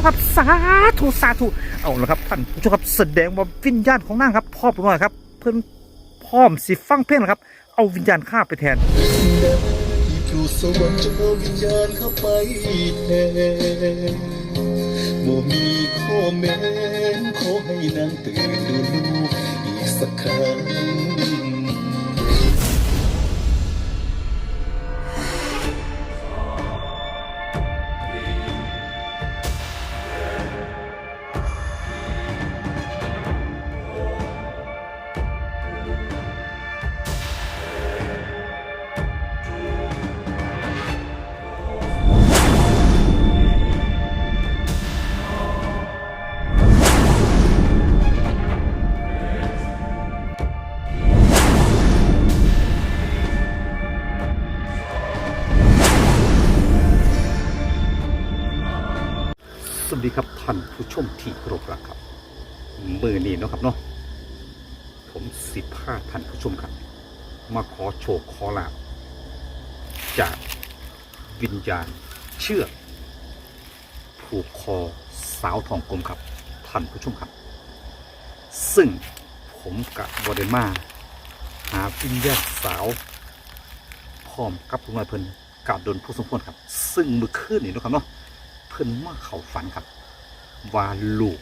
องครับสาธุสาธุเอาละครับท่านผู้ชมครับแสดงว่าวิญญาณของนางครับพ่อผมหน่อยครับ เพิ่นพร้อมสิฟังเพลงแล้วครับ เอาวิญญาณข้าไปแทนที่ปลูกสวรรค์จะเอาวิญญาณเข้าไปแทนบ่มีข้อแม้ขอให้นางตื่นดูลูกอีกสักครั้ง มาขอโชคอลาบจากวิญญาณเชือกผูกคอสาวทองกลมครับท่านผู้ชมครับ ซึ่งผมกับบอดมา หาวิญญาณสาวพร้อมกับผู้น้อยเพิ่นกาดดนผู้สมควรครับ ซึ่งมื่อคืนนี้เนะครับเนาะเพิ่นมาเข้าฝันครับ ว่าลูก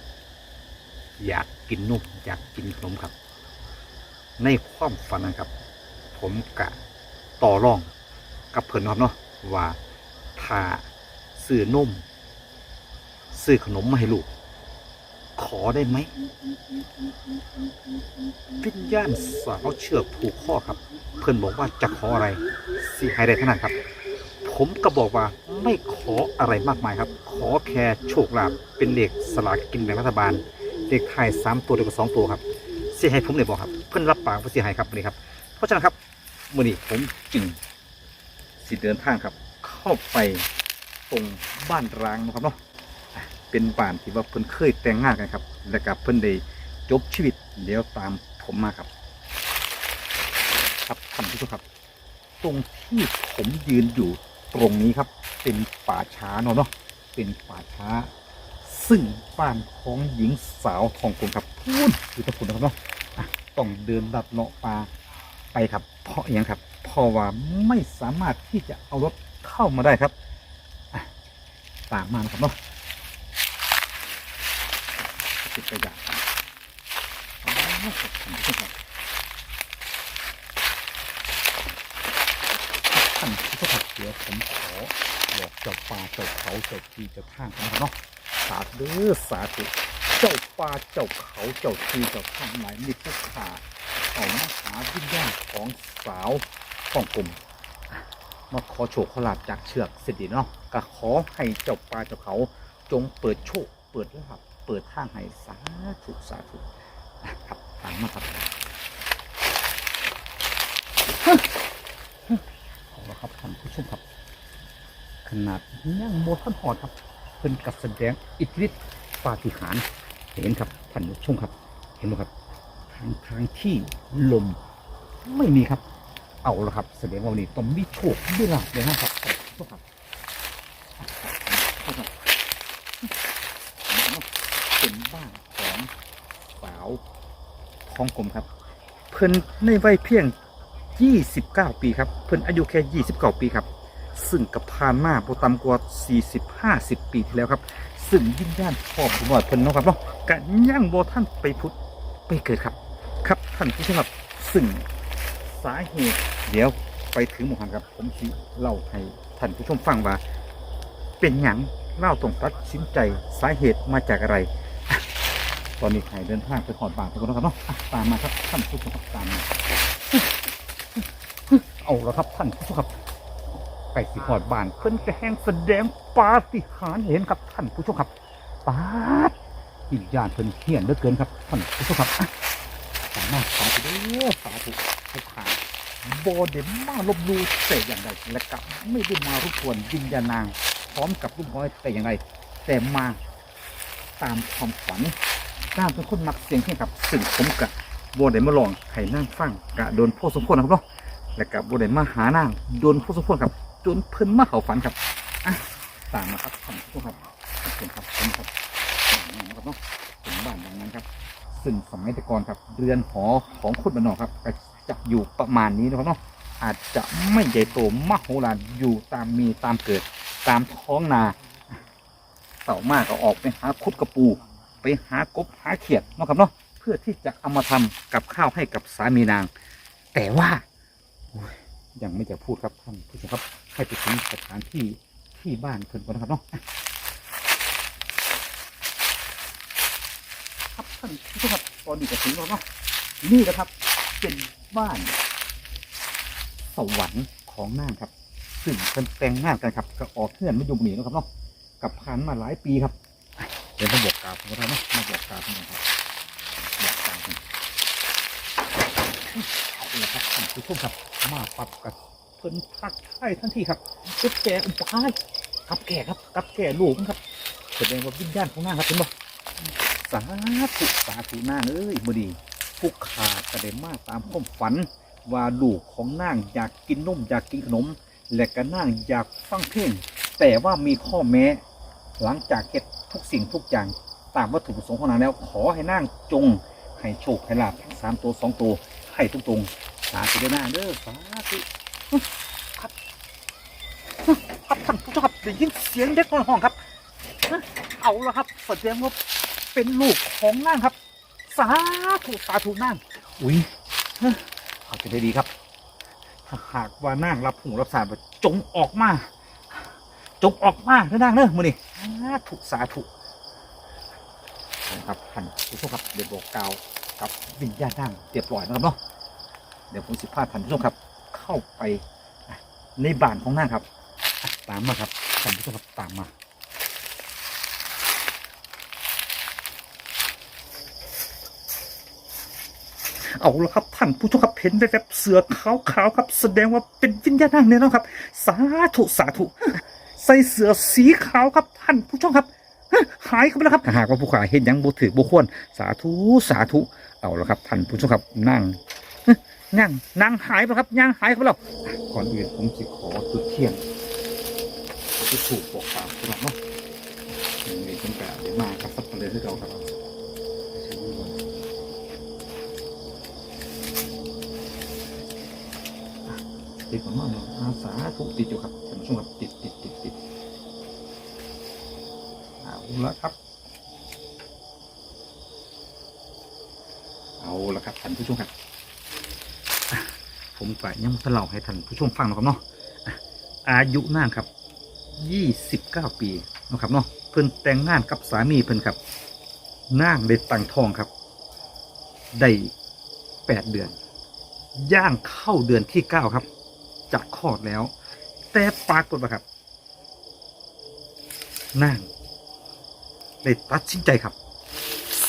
อยากกินนมอยากกินขนมครับ ในความฝันนะครับ ผมกะต่อรองกับเพิ่นครับเนาะว่าถ้าซื้อนมซื้อขนมมาให้ลูก ขอได้ไหมวิญญาณสาวเชือกผูกข้อครับ เพิ่นบอกว่าจะขออะไรสิให้ได้เท่านั้นครับ ผมก็บอกว่าไม่ขออะไรมากมายครับ ขอแค่โชคลาภเป็นเลขสลากกินแบ่งรัฐบาลเลขไทยสามตัวเดียวกับสองตัวครับสียให้ผมเลยบอกครับ เพื่อนรับปากว่าสียให้ครับนนี้ครับ เพราะฉะนั้นครับ มื่อนี้ผมจึงสิเดินทางครับ เข้าไปตรงบ้านร้างนะครับเนาะเป็นบ้านที่ว่าเพิ่นเคยแต่งงานกันครับ แล้วก็เพิ่นได้จบชีวิตเดี๋ยวตามผมมาครับ ครับท่านผู้ชมครับ ตรงที่ผมยืนอยู่ตรงนี้ครับ เป็นป่าช้าเนาะเนาะเป็นป่าช้า ซึ่งบ้านของหญิงสาวทองกลมครับพูนคือตะคุณนะครับเนาะต้องเดินลัดเลาะป่า ไปครับ เพราะอย่างครับเพราะว่าไม่สามารถที่จะเอารถเข้ามาได้ครับตามมานะครับเนาะติดกระยาอ๋อครับท่านผู้ชมครับท่านผู้ชมครับเดี๋ยวผมขอบอกเจ้าป่าเจ้าเขาเจ้าที่เจ้าทางนะครับเนาะสาธุเด้อสาธุเจ้าป่าเจ้าเขาเจ้าที่เจ้าทางหลายมิตรทุกขา เอามาหาวิญญาณของสาวของกลุ่มมาขอโชคขอลาบจากเชือกเสร็จดีเนาะก็ขอให้เจ้าป่าเจ้าเขาจงเปิดโชค เปิดลาบเปิดทางให้สาธุสาธุอะครับตามมาครับเอาละครับท่านผู้ชมครับ ขนาดย่างโมท่านหอดครับเพิ่นกับแสดงอิทธิฤทธิ์ปาฏิหาริย์เห็นครับท่านผู้ชมครับ เห็นไหมครับ ทางทางที่ลมไม่มีครับ เอาละครับ แสดงว่าวันนี้ต้องมีโชคมีลาภเลยนะครับท่านผู้ชมครับเป็นบ้านของสาวของกลมครับ เพิ่นในวัยเพียง 29 ปีครับ เพิ่นอายุแค่ 29 ปีครับ ซึ่งกับผ่านมาบ่ต่ำกว่า40-50 ปีที่แล้วครับ ซึ่งวิญญาณพ่อผมว่าเพิ่นเนาะครับเนาะกะย่างโบท่านไปพุทธไปเกิดครับ ครับท่านผู้ชมครับซึ่งสาเหตุ เดี๋ยวไปถึงหมู่หันครับ ผมสิเล่าให้ท่านผู้ชมฟังว่า เป็นหยังเล่าตรงตัดสินใจสาเหตุมาจากอะไร ตอนนี้ใครเดินทางไปขอดบางไปก่อนนะครับเนาะอะตามมาครับท่านผู้ชมครับตามมาเอาละครับท่านผู้ชมครับไปสิหอดบานเพิ่นจะแหงแสดงปาฏิหาริย์เห็นครับท่านผู้ชมครับปาดวิญญาณเพิ่นเฮี้ยนเหลือเกินครับท่านผู้ชมครับ มาสาธุเด้อสาธุทุกขาบอเดมาลบลูแต่อย่างใดและกับไม่ได้มารบกวนวิญญานาง พร้อมกับลูกน้อยแต่อย่างไรแต่มาตามความฝันก้ามเป็นคนมักเสียงเพลงครับซึ่งผมกะบอเดมาลองให้นั่งฟังกะโดนพ่อสมควรนะครับเนาะแล้วกับบได้มาหานางโดนผู้สมควรครับจนเพิ่นมาเขาฝันครับอะตามมาครับท่านผู้ชมครับขอบคุณครับผมครับบ้านนี้นะครับเนาะเป็นบ้านอย่างนั้นครับ ซึ่งสมัยแต่ก่อนครับเรือนหอของคนบ้านนอกครับจะอยู่ประมาณนี้นะครับเนาะอาจจะไม่ใหญ่โตมากโหฬารอยู่ตามมีตามเกิด ตามท้องนาเต่ามากก็ออกไปหาคุดกระปู ไปหากบหาเขียดนะครับเนาะเพื่อที่จะเอามาทำกับข้าวให้กับสามีนาง แต่ว่ายยังไม่จะพูดครับท่านผู้ชมครับให้ไปถึงสถานที่ที่บ้านเพิ่นก่อนนะครับเนาะครับ ท่านผู้ชมตอนนี้จะถึงแล้วเนาะนี่นะครับ เป็นบ้าน สวรรค์ของนางครับ ซึ่งเป็นแต่งงานกันครับก็ออกเพื่อนไม่อยู่หนีนะครับเนาะกับผ่านมาหลายปีครับเดี๋ยวมาบอกกล่าวของเราเนาะมาบอกกล่าวกันครับบอกกล่าวกันเอาละครับท่านผู้ชมครับ มาปรับกับเพิ่นทักทายทันทีครับกับแก่อุปายกับแก่ครับกับแก่ลูกครับแสดงว่าวิญญาณของนางครับเห็นบ่ สาธุสาธุนางเอ้ยบ่ดีผู้ขาดกระเด็นมาตามความฝัน ว่าลูกของนางอยากกินนมอยากกินขนม และก็นางอยากฟังเพลงแต่ว่ามีข้อแม้ หลังจากเก็บทุกสิ่งทุกอย่างตามวัตถุประสงค์ของนางแล้ว ขอให้นางจงให้โชคให้ลาภทั้งสามตัวสองตัวให้ตรงสาธุด้อนางเด้อสาธุครับครับท่านผู้ชมครับได้ยินเสียงเด็กในห้องครับ เอาละครับแสดงว่า เป็นลูกของนางครับ สาธุสาธุนางอุ้ยเอาจะได้ดีครับถ้าหากว่านางรับหูรับสารว่าจงออกมา จงออกมาเด้อนางเด้อมือนี่สาธุสาธุนะครับท่านผู้ชมครับเดี๋ยวบอกกล่าวกับวิญญาณนางเรียบร้อยนะครับเนาะเดี๋ยวผมสิพาท่านผู้ชมครับ เข้าไปในบ้านของนางครับอะตามมาครับท่านผู้ชมครับตามมา เอาละครับท่านผู้ชมครับเห็นแวบๆเสือขาวๆครับ แสดงว่าเป็นวิญญาณนางเนี่ยนะครับ สาธุสาธุใส่เสือสีขาวครับท่านผู้ชมครับหายกันไปแล้วครับถ้าหากว่าผู้ขาเห็นยังบุถือบุควรสาธุสาธุเอาละครับท่านผู้ชมครับนั่งนั่งนั่งหายไปครับย่างหายไปแล้วก่อนอื่นผมจะขอจุดเทียนจุดถูกบอกกล่าวสำหรับเนาะอย่างนี้ผมกะเดี๋ยวมากับสับปะเลยที่เราครับ ติดผมมากเลยอาสาถูกติดอยู่ครับท่านผู้ชมครับติดติดติดติดเอาละครับ เอาละครับท่านผู้ชมครับผมก็ยังจะเล่าให้ท่านผู้ชมฟังนะครับเนาะอะอายุนางครับยี่สิบเก้าปีนะครับเนาะเพิ่นแต่งงานกับสามีเพิ่นครับนางได้ตั้งท้องครับได้แปดเดือน ย่างเข้าเดือนที่เก้าครับ จะคลอดแล้ว แต่ปรากฏว่าครับนางได้ตัดสินใจครับ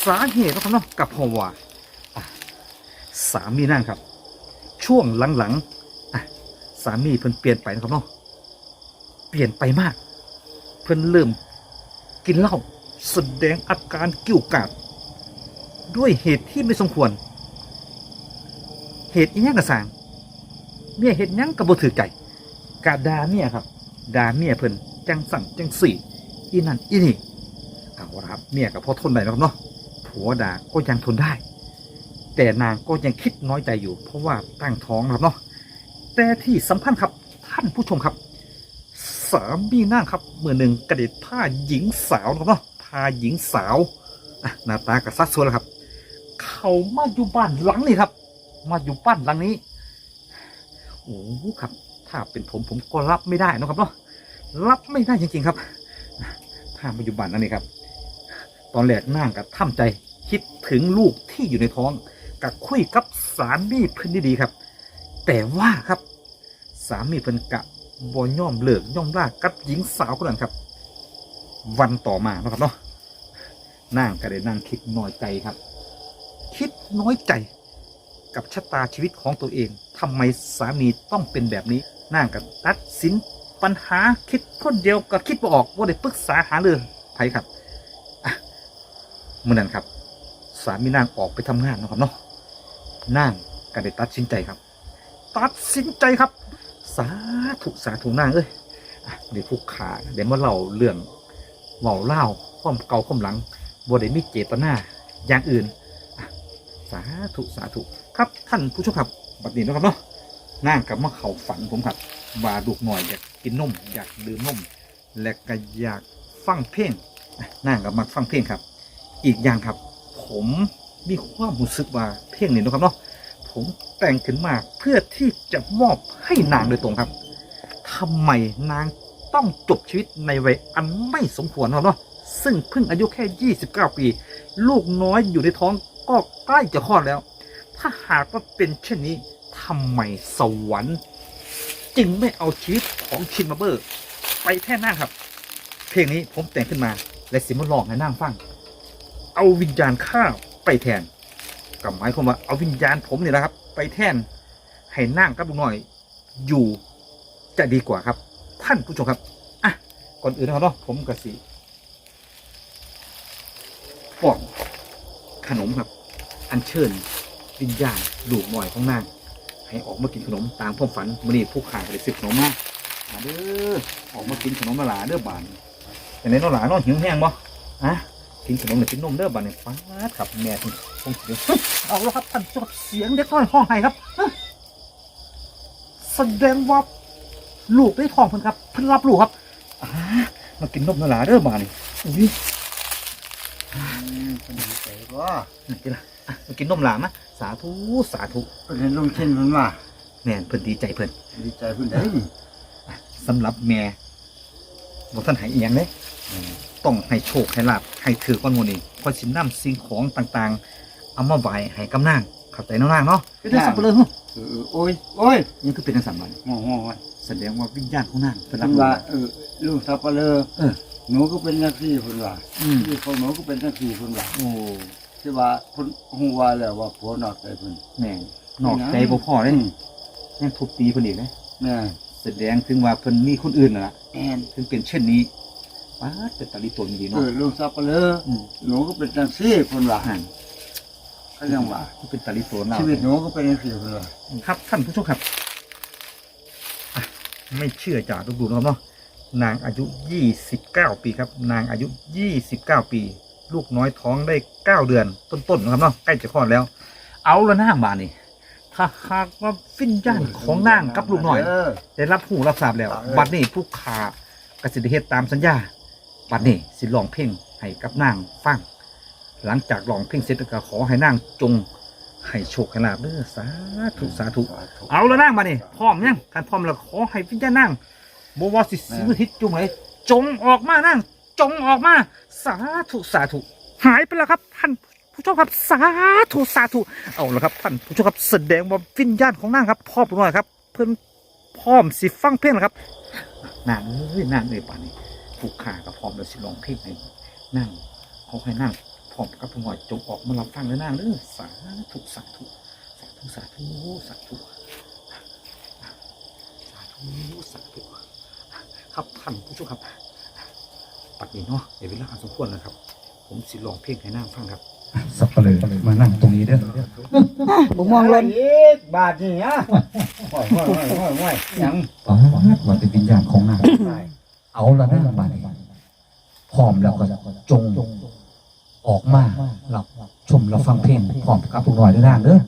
สาเหตุนะครับเนาะกับพราะว่าสามีนางครับ ช่วงหลังๆสามีเพิ่นเปลี่ยนไปนะครับเนาะเปลี่ยนไปมาก เพิ่นเริ่มกินเหล้าแสดงอาการกิ้วกาดด้วยเหตุที่ไม่สมควร เหตุอีหยังกระสาง เมียเห็นยังกระบถือใจกาดาเมียครับดาเมียเพิ่นจังสั่งจังสี่อีนั่นอีนี่เอาละครับเมียกับพ่อทนได้นะครับเนาะผัวด่าก็ยังทนได้ แต่นางก็ยังคิดน้อยใจอยู่ เพราะว่าตั้งท้องครับเนาะแต่ที่สำคัญครับท่านผู้ชมครับ สามีนางครับเมื่อหนึ่งกระเด็ดผ้าหญิงสาวครับเนาะพาหญิงสาวหน้าตากระซัดสวยแล้วครับ เขามาอยู่บ้านหลังนี้ครับ มาอยู่บ้านหลังนี้ อ้โหครับ ถ้าเป็นผมผมก็รับไม่ได้นะครับเนาะรับไม่ได้จริง ๆ ครับ ถ้ามาอยู่บ้านนั่นนี่ครับ ตอนแรกนั่งกับท่ำใจคิดถึงลูกที่อยู่ในท้องกับคุยกับสามีเพิ่นดีๆครับ แต่ว่าครับสามีเพิ่นกะบ่ย่อมเลิกย่อมลากับหญิงสาวคนนั้นครับ วันต่อมานะครับเนาะนั่งก็ได้นั่งคิดน้อยใจครับ คิดน้อยใจกับชะตาชีวิตของตัวเอง ทำไมสามีต้องเป็นแบบนี้น่างกับตัดสินปัญหาคิดคนเดียวก็คิดบ่ออกว่าได้ปรึกษาหาเรื่องไผครับอะเมื่อนั้นครับ สามีนางออกไปทำงานนะครับเนาะนางก็ได้ตัดสินใจครับ ตัดสินใจครับ สาธุสาธุนางเอ้ยเดี๋ยวผู้ขาเดี๋ยวมาเล่าเรื่องเล่าเล่าความเก่าความหลังบได้มีเจตนาอย่างอื่น สาธุสาธุครับท่านผู้ชมครับ บัดนี้นะครับเนาะนั่งกับมาเข่าฝันผมครับว่าลูกหน่อยอยากกินนมอยากดื่มนมและก็อยากฟังเพลงนั่งกับมาฟังเพลงครับ อีกอย่างครับ ผมมีความรู้สึกว่าเพลงนี้นะครับเนาะผมแต่งขึ้นมาเพื่อที่จะมอบให้นางโดยตรงครับทำไมนางต้องจบชีวิตในวัยอันไม่สมควรครับเนาะซึ่งเพิ่งอายุแค่ 29 ปี ลูกน้อยอยู่ในท้องก็ใกล้จะคลอดแล้ว ถ้าหากว่าเป็นเช่นนี้ ทำไมสวรรค์ จึงไม่เอาชีวิตของชินมาเบอร์ ไปแท่นั่งครับ เพลงนี้ผมแต่งขึ้นมาและสิมาลองให้นั่งฟัง เอาวิญญาณข้าไปแทนกับหมายความว่าเอาวิญญาณผมเนี่ยนะครับ ไปแทนให้นั่งกับลุงหน่อย อยู่จะดีกว่าครับ ท่านผู้ชมครับอะก่อนอื่นนะครับเนาะผมกสิป้อนขนมครับ อัญเชิญวิญญาณลูกหน่อยของนาง ให้ออกมากินขนมตามความฝันมื่อนี้ผู้ขายก็ได้ซื้อขนมมามาเด้อออกมากินขนมมาหลาเด้อบานอย่างไรน้องหลาน้องหิวแห้งบ่อะกินขนมหรือกินนมเด้อบานเนี่ยฟ้าดครับแม่คุณคงเสียเอาล้วครับท่านผู้ชมครับเสียงเด็กน้อยห้องไห้ครับแสดงว่าลูกได้ทองเพิ่นครับเพิ่นรับลูกครับอ่ามากินนมมาหลาเด้อบานนี่อุ้ยเป็นใจว่านี่กินละอะมากินนมหลามา สาธุสาธุเป็นเห็นลุงเช่นมันว่าแม่นเพิ่นดีใจเพิ่นดีใจเพิ่นได้นี่สำหรับแม่บอกท่านใหายเอียงเลยต้องให้โชคให้ลาบให้ถือก้อนงูนี่คอยสินนำสิ่งของต่างๆ เอามาไหวให้กำนางเข้าใจน้องนางเนาะก็ได้สับเปลือกเออโอ้ยโอ้ยยังคือเป็นทังสันมันงองงแสดงว่าวิญญาณของนางเป็นรัเพิ่บนรู้ว่าเออลูกสับปะเลอเออหนูก็เป็นนักขี่เพิ่นว่าอืมลูกของหนูก็เป็นนักขี่เพิ่นว่าโอ้ ที่ว่าเพิ่นฮู้ว่าแล้วว่าผัวนอกใจเพิ่นแม่งนอกใจบ่พอเลยอืมยังทุบตีเพิ่นอีกเลยแม่แสดงถึงว่าเพิ่นมีคนอื่นน่ะล่ะแอนถึงเป็นเช่นนี้ป้าดเป็นตาลิตนดีเอเนาะอลูกสับปะเลออืมหนูก็เป็นนักขี่เพิ่นว่าห่างก็ยังว่าเป็นตาลิตนเราชีวิตหนูก็เป็นนักขี่เพิ่นว่าครับท่านผู้ชมครับอะไม่เชื่อจากดูนะครับเนาะนางอายุ 29 ปีครับ นางอายุ 29 ปี ลูกน้อยท้องได้9เดือนต้นๆนะครับเนาะใกล้จะคลอดแล้ว เอาละนางบานนี่ถ้าหากว่าฟินย่านของนางกับลูกน้อยเออได้รับหูรับทราบแล้วเออบัดนี้ผู้ขากสิทธิเฮ็ดตามสัญญา บัดนี้สิลองเพลงให้กับนางฟังหลังจากลองเพลงเสร็จก็ขอให้นางจงให้โชคให้ลาบเด้อสาธุสาธุเอาแล้วนั่งมานี่พร้อมยังท่านพร้อมแล้วขอให้พิจารณานั่งบวาสิสิวทิศจุงเลยจงออกมานั่ง จงออกมา สาธุสาธุ หายไปแล้วครับท่านผู้ชมครับสาธุสาธุเอาล้วครับท่านผู้ชมครับแสดงว่าวิญญาณของนางครับพร้อมหน่อยครับ เพิ่อนพร้อมสิฟังเพลงครับนางเอ้ยนางเอ้ยป่านนี้ผู้ขาก็พร้อมแล้วสิร้องเพลงให้นั่งเขาให้นั่งพร้อมกับผู้หน่อยจงออกมารับฟังเลยนางเด้อสาธุสาธุสาธุสาธุสาธุสาธุสาธุครับท่านผู้ชมครับ ปัดนี้เนาะในเวลาอันสมควรนะครับ ผมสิลองเพลงให้นั่งฟังครับ สับเลยมานั่งตรงนี้เด้อบ่มองเลยอีกบาทนี่ฮะโอ้ยโอ้ยโอ้ยโอ้ยโอ้ยยังอ๋อว่าเป็นวิญญาณของนางเอาละนะบาดนี้พร้อมแล้วก็จงออกมาหลับชมเราฟังเพลงพร้อมกับพวกหน่อยด้วยนางเด้อ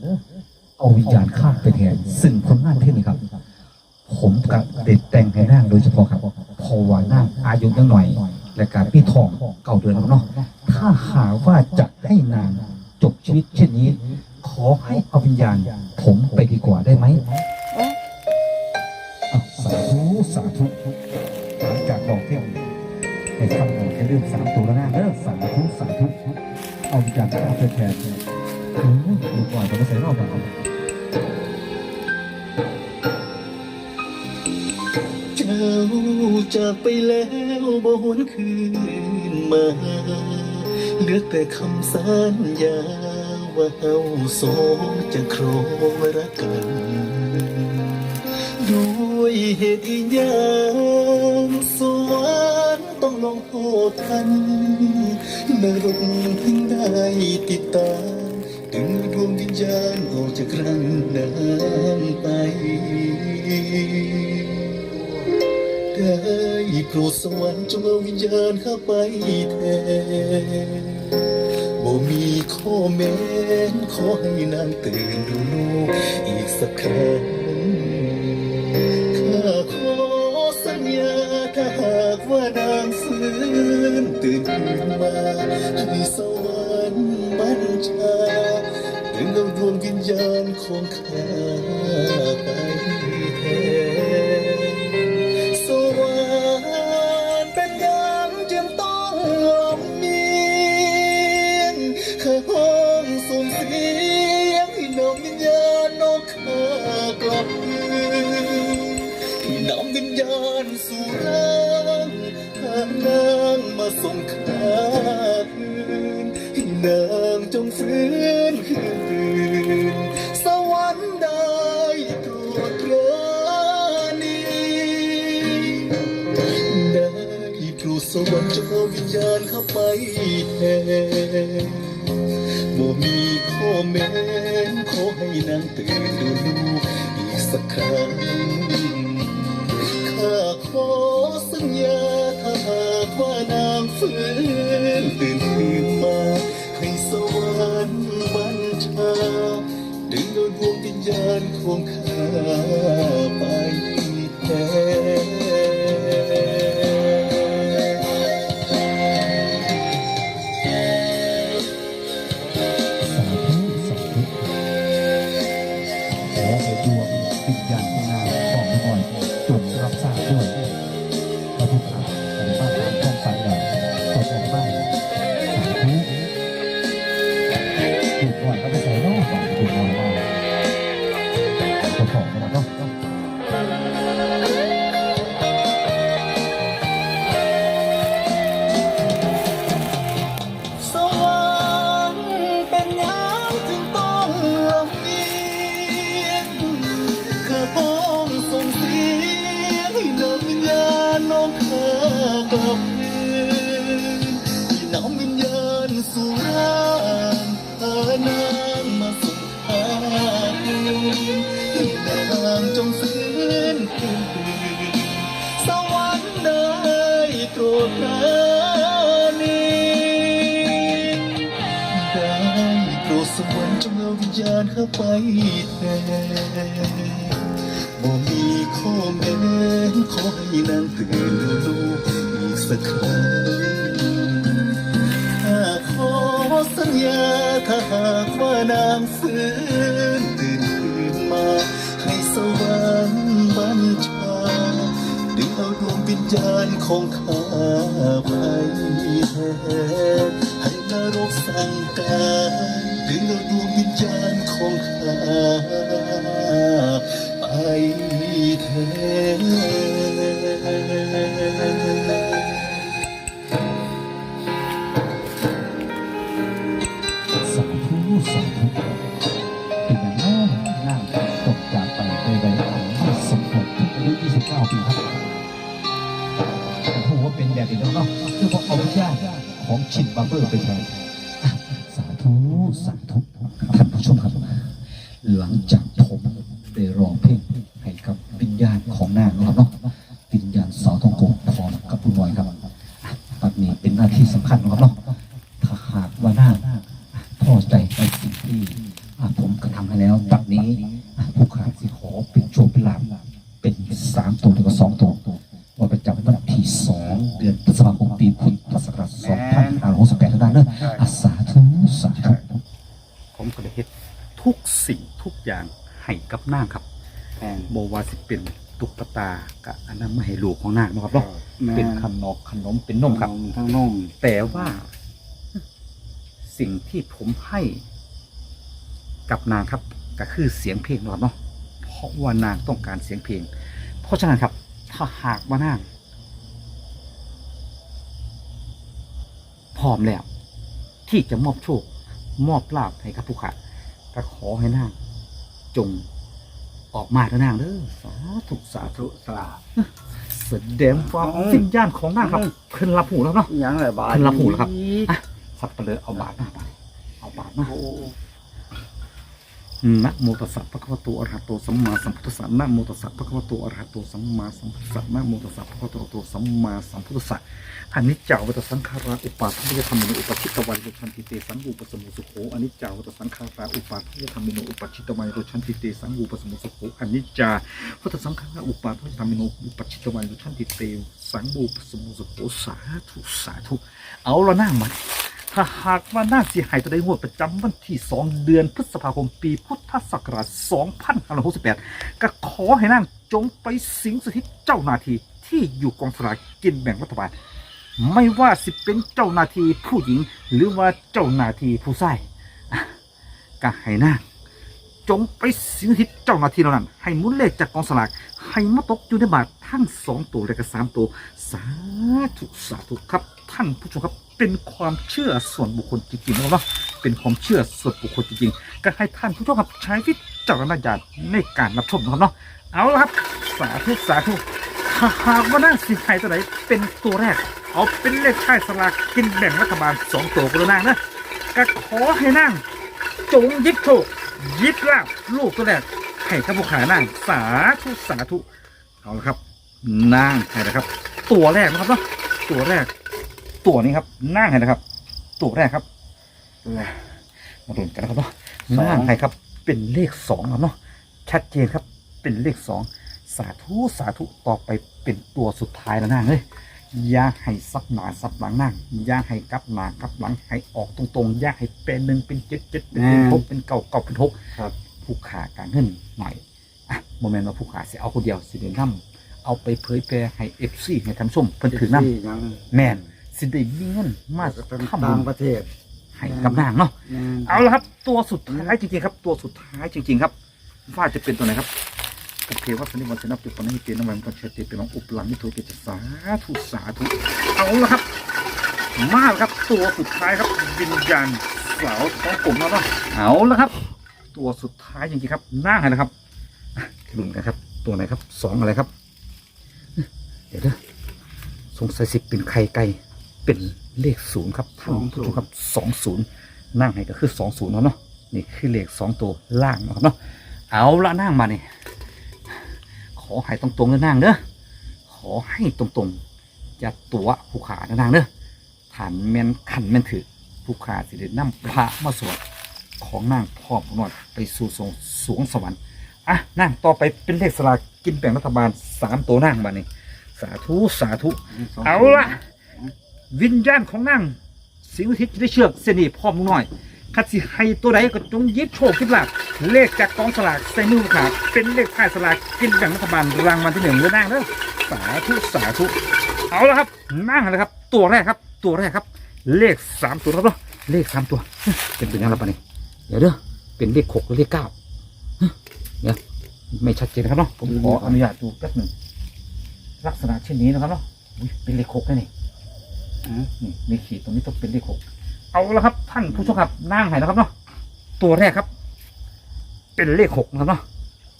เอาวิญญาณข้ามไปแทนซึ่งผลงานเพลงนี้ครับ ผมกับเด็ดแต่งให้นางโดยเฉพาะครับเพราะว่านางอายุยังหน่อย และการพี่ทองเก่าเดือนแล้วเนาะถ้าหากว่าจะให้นางจบชีวิตเช่นนี้ ขอให้เอาวิญญาณ ผมไปดีกว่าได้ไหมสาธุสาธุหลังจากบอกเที่ยวให้ทำหน่อยแค่เรื่องสามตัวแล้วนะเออสาธุสาธุเอาวิญญาณข้าไปแทนโอ้ยดีกว่าจะไม่ใส่รอบเปล่าเจ้าจากไปแล้ว บ่หวนคืนมาเหลือแต่คำสัญญาว่าเฮาสองจะครองรักกัน ด้วยเหตุอีหยังสวรรค์ต้องลงโทษทันนรกถึงได้ติดตามดึงดวงวิญญาณออกจากร่างนั้นไป เทได้โปรดสวรรค์จงเอาวิญญาณข้าไปแทนบ่มีข้อแม้นขอให้นางตื่นดูโลกอีกสักครั้ง สวรรค์จงเอาวิญญาณเข้าไปแทนบ่มีข้อแม้ขอให้นางตื่นดูลูกอีกสักครั้งข้าขอสัญญาถ้าหากว่านางฟื้นตื่นขึ้นมาให้สวรรค์บัญชาดึงเอาดวงวิญญาณของข้า วิญญาณเข้าไปแทนบ่มีข้อแม้ขอให้นางตื่นดูอีกสักครั้งข้าขอสัญญาถ้าหากว่านางฟื้นตื่นขึ้นมาให้สวรรค์บัญชาดึงเอาดวงวิญญาณของข้าไปแทนให้นรกสั่งการ ดึงเอาดวงวิญญาณของข้าไปแทนสาธุสาธุเป็นยังน้อยนั่งตกจากไปในใบของที่สมบูรณ์อายุ29ปีครับผมว่าเป็นแบบนี้แล้วเนาะคือพอเอาญาติของชินบับเบอร์ไปแทน ห โบว่าสิเป็นตุ๊กตากับอันนั้นมาให้ลูกของนางนะครับเนาะแม่เป็นขนมขนมเป็นนมครับ ทั้งนมแต่ว่า สิ่งที่ผมให้กับนางครับ ก็คือเสียงเพลงนะครับเนาะเพราะว่านางต้องการเสียงเพลง เพราะฉะนั้นครับ ถ้าหากว่านางพร้อมแล้ว ที่จะมอบโชคมอบลาภให้กับผู้ขาก็ขอให้นางจง ออกมาเถอะนางเด้อสาธุสาธุสาธุแสดงความวิญญาณของนางครับเพิ่นรับหูแล้วเนาะยังเลยบาทเพิ่นรับหูแล้วครับ อะสับเปลือเอาบาทมาไปเอาบาทมา นะโมตัสสะภะคะวะโตอะระหะโตสัมมาสัมพุทธัสสะนะโมตัสสะภะคะวะโตอะระหะโตสัมมาสัมพุทธัสสะนะโมตัสสะภะคะวะโตอะระหะโตสัมมาสัมพุทธัสสะอันิจจาวัตสังขาราอุปาทิยธรรมิโนอุปชิตวันโรชันติเตสังอุปสมุสุโขอันิจจาวัตสังขาราอุปาทิยธรรมิโนอุปชิตวันโรชันติเตสังอุปสมุสุโขอันิจจาวัตสังขาราอุปาทิยธรรมิโนอุปชิตวันโรชันติเตสังอุปสมุสุโขสาธุสาธุเอาละนั่งมัน ถ้าหากว่าน่าเสียหายตัวใดงวดประจำวันที่ 2 เดือนพฤษภาคมปีพุทธศักราช2568 ก็ขอให้นางจงไปสิงสถิตเจ้าหน้าที่ที่อยู่กองสลากกินแบ่งรัฐบาล ไม่ว่าสิเป็นเจ้าหน้าที่ผู้หญิง หรือว่าเจ้าหน้าที่ผู้ชายอะก็ให้นางจงไปสิงสถิตเจ้าหน้าที่เหล่านั้น ให้มุนเลขจากกองสลากให้มาตกอยู่ในบาททั้งสองตัวและก็สามตัวสาธุสาธุครับท่านผู้ชมครับ เป็นความเชื่อส่วนบุคคลจริงๆนะครับเนาเป็นความเชื่อส่วนบุคคลจริงๆก็ให้ท่านผู้ชมครับใช้วิจารณญาณในการรับชมนะครับเนาะเอาละครับสาธุสาธุหากว่านั่งสิไห้ตัวไหนเป็นตัวแรก เอาเป็นเลขท้ายสลากกินแบ่งรัฐบาลสองตัวกระนางนะก็ขอให้นั่งจงยิบโชคยิบลาบลูกตัวแรกให้ข้าผู้ขายนั่งสาธุสาธุเอาละครับนั่งให้นะครับ ตัวแรกนะครับเนาะตัวแรก ตัวนี้ครับนั่งให้นะครับ ตัวแรกครับ มาดูกันนะครับเนาะนั่งให้ครับ เป็นเลขสองครับเนาะชัดเจนครับ เป็นเลขสองสาธุสาธุต่อไปเป็นตัวสุดท้ายแล้วนั่งเลยอย่าให้ซับหนาซับหลังนั่งอย่าให้กลับหนากลับหลังให้ออกตรงๆอย่าให้เป็นหนึ่งเป็นเจ็ดเจ็ดเป็นหกเป็นเก้าเก้าเป็นหกครับผู้ขาการเงินหน่อยอะโมเมนต์ว่าผู้ขาสิเอาคนเดียวสิเดนนำเอาไปเผยแพร่ให้เอฟซีให้ทำส้ชมเพิ่นถือนำที่ยังแม่น สิได้มีเงินมาก็เป็นทำบุต่างญประเทศให้กับนางเนาะแม่นเอาละครับ ตัวสุดท้ายจริงๆครับ ตัวสุดท้ายจริง ๆ ครับว่าจะเป็นตัวไหนครับโอเคว่าสนิวันสนับจุดปนัยเกณฑ์น้ำมันกันเชติเป็นของอุปลังนิโทเกจิสาธุสาธุเอาละครับ มาแล้วครับ ตัวสุดท้ายครับวิญญาณสาวท้องกลมแล้วเนาะเอาละครับ ตัวสุดท้ายจริงๆครับนั่งให้นะครับอะลุ้นกันครับ ตัวไหนครับสองอะไรครับ เดี๋ยวนะสงสัยสิเป็นไข่ไก่ เป็นเลขศูนย์ครับท่านผู้ชมครับสองศูนย์นั่งให้ก็คือสองศูนย์เนาะนี่คือเลขสองตัวล่างนะครับเนาะเอาละนั่งมานี่ขอให้ตรงๆเลยนั่งเด้อขอให้ตรงๆอย่าตัวผู้ขานะนั่งเด้อฐานแม่นขันแม่นถือผู้ขาสิได้นำพระมาสวดของนั่งพร้อมหนวดไปสู่สวงสวงสวรรค์อะนั่งต่อไปเป็นเลขสลากกินแบ่งรัฐบาลสามตัวนั่งมานี่สาธุสาธุเอาละ วิญญาณของนางสิงห์ทิศจะได้เชือกเสนีพร้อมลุงน้อยคัดสิให้ตัวใดก็จงยิบโชคคิดลาบเลขจากกองสลากใส่มือขาดเป็นเลขท้ายสลากกินแบ่งรัฐบาลรางวัลที่หนึ่งเรือนางเด้อสาธุสาธุเอาละครับนั่งเลยครับ ตัวแรกครับ ตัวแรกครับ เลขสามตัวครับเนาะเลขสามตัว เป็นเป็นยังไงปะนี่เดี๋ยวเด้อเป็นเลขหกหรือเลขเก้าเดี๋ยวไม่ชัดเจนครับเนาะผมขออนุญาตดูแป๊บหนึ่งลักษณะเช่นนี้นะครับเนาะเป็นเลขหกนะนี่ นี่มีขีดตรงนี้ต้องเป็นเลขหกเอาและครับ ท่านผู้ชมครับนั่งให้นะครับเนาะตัวแรกครับ เป็นเลขหกนะครับเนาะ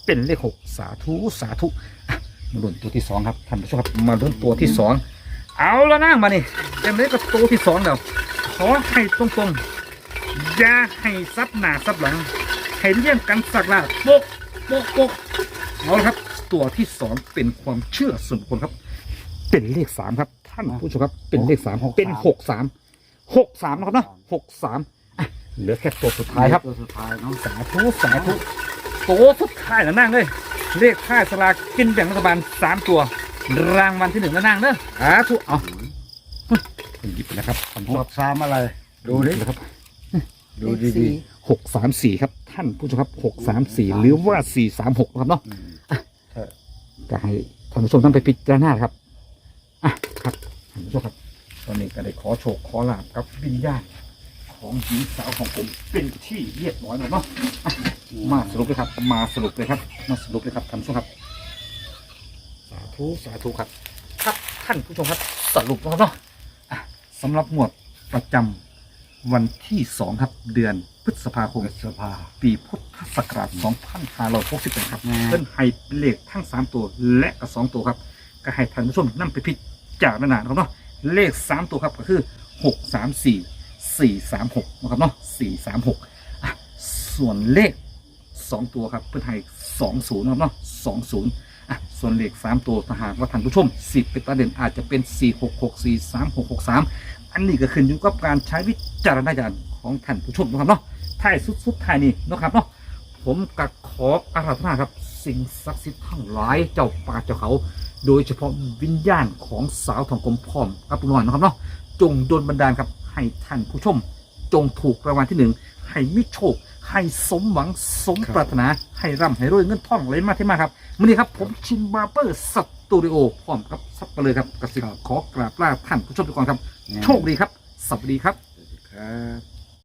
เป็นเลขหกสาธุสาธุมาลุ้นตัวที่สองครับท่านผู้ชมครับมาลุ้นตัวที่สองเอาและนั่งมานี่เต็มเลยก็ตัวที่สองแล้วขอให้ตรงๆอย่าให้ซับหน้าซับหลังให้เลี่ยงกันสักละโปกโปกโปกเอาละครับ ตัวที่สองเป็นความเชื่อส่วนบุคคลครับ เป็นเลขสามครับ ท่านผู้ชมครับเป็นเลขสาม เป็นหกสามหกสามนะครับเนาะหกสามอะเหลือแค่ตัวสุดท้ายครับ ตัวสุดท้ายเนาะสาธุสาธุตัวสุดท้ายแล้วนั่งเลยเลขค่ายสลากกินแบ่งรัฐบาลสามตัว รางวัลที่หนึ่งแล้วนั่งเด้อสาธุเอาผมหยิบไปแล้วครับท่านผู้ชหมกสามอะไร ดูดินะครับดูดีหกสามสี่ครับ ท่านผู้ชมครับหกสามสี่หรือว่าสี่สามหกครับเนาะๆอืมก็ให้ท่านผู้ชมท่านไปพิจารณาครับ อะครับท่านผู้ชมครับ ตอนนี้ก็ได้ขอโชคขอลาบกับวิญญาณของหญิงสาวของผมเป็นที่เรียบร้อยแล้วเนาะอะมาสรุปเลยครับ มาสรุปเลยครับ มาสรุปเลยครับท่านผู้ชมครับ สาธุสาธุครับ ครับท่านผู้ชมครับสรุปแล้วเนาะอะสำหรับหมวดประจำวันที่สองครับ เดือนพฤษภาคมเสื้อผ้าปีพุทธศักราช2568ครับแม่เพิ่นให้เป็นเลขทั้ง 3 ตัวและก็ 2 ตัวครับ ก็ให้ท่านผู้ชมนำไปพิ จารณานครับเนาะเลข 3 ตัวครับก็คือ 6 3 4 4 3 6นะครับเนาะ4 3 6อะส่วนเลขสองตัวครับเพื่อไทยสองศูนย์ครับเนาะสองศูนย์อะส่วนเลขสามตัวถ้าหากว่าท่านผู้ชมสิบเป็นประเด็นอาจจะเป็นสี่หกหกสี่สามหกหกสามอันนี้ก็ขึ้นอยู่กับการใช้วิจารณญาณของท่านผู้ชมนะครับเนาะท้ายสุดๆท้ายนี้นะครับเนาะผมกับขออาราธนาครับ สิ่งศักดิ์สิทธิ์ทั้งหลายเจ้าป่าเจ้าเขา โดยเฉพาะวิญญาณของสาวทองกลมพร้อมกับลุงน้อยนะครับเนาะจงโดนบันดาลครับให้ท่านผู้ชม จงถูกรางวัลที่หนึ่งให้มิโชค ให้สมหวังสมปรารถนาให้ร่ำให้รวยเงินทองไหลมาที่มาครับวันนี้ครับผมชินบาร์เบอร์สตูดิโอพร้อมกับซับเปลือครับกระสิบขอกราบลาท่านผู้ชมทุกคนครับ โชคดีครับสวัสดีครับ ครับ